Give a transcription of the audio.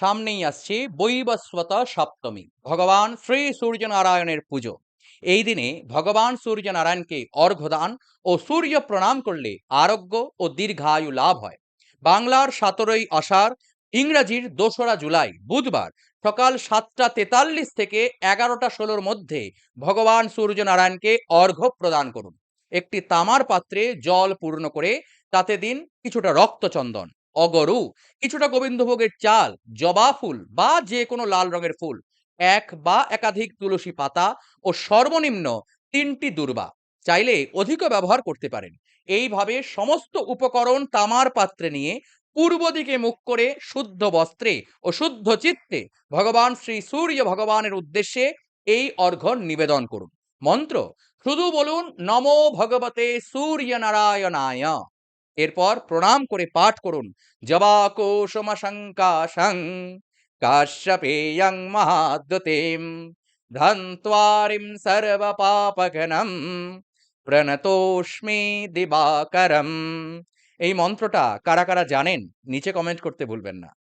সামনেই আসছে বৈবস্বত সপ্তমী, ভগবান শ্রী সূর্যনারায়ণের পুজো। এই দিনে ভগবান সূর্যনারায়ণকে অর্ঘ্যদান ও সূর্য প্রণাম করলে আরোগ্য ও দীর্ঘায়ু লাভ হয়। বাংলার সতেরোই আষাঢ়, ইংরাজির দোসরা জুলাই, বুধবার সকাল সাতটা তেতাল্লিশ থেকে এগারোটা ষোলোর মধ্যে ভগবান সূর্যনারায়ণকে অর্ঘ্য প্রদান করুন। একটি তামার পাত্রে জল পূর্ণ করে তাতে দিন কিছুটা রক্তচন্দন। অগরু, কিছুটা গোবিন্দভোগের চাল, জবা ফুল বা যে কোনো লাল রঙের ফুল, এক বা একাধিক তুলসী পাতা ও সর্বনিম্ন তিনটি দুর্বা। চাইলে অধিকও ব্যবহার করতে পারেন। এইভাবে সমস্ত উপকরণ তামার পাত্রে নিয়ে পূর্ব দিকে মুখ করে শুদ্ধ বস্ত্রে ও শুদ্ধ চিত্তে ভগবান শ্রী সূর্য ভগবানের উদ্দেশ্যে এই অর্ঘ্য নিবেদন করুন। মন্ত্র শুধু বলুন, নমো ভগবতে সূর্য নারায়ণায় এরপর প্রণাম করে পাঠ করুন। জবাকোশমশঙ্কাশং কাশ্যপেয়ং মহাদ্যতেম ধ্বন্ত্বারিম সর্বপাপঘনম প্রণতোষ্মি দিবাকরম। এই মন্ত্রটা কারা কারা জানেন, নিচে কমেন্ট করতে ভুলবেন না।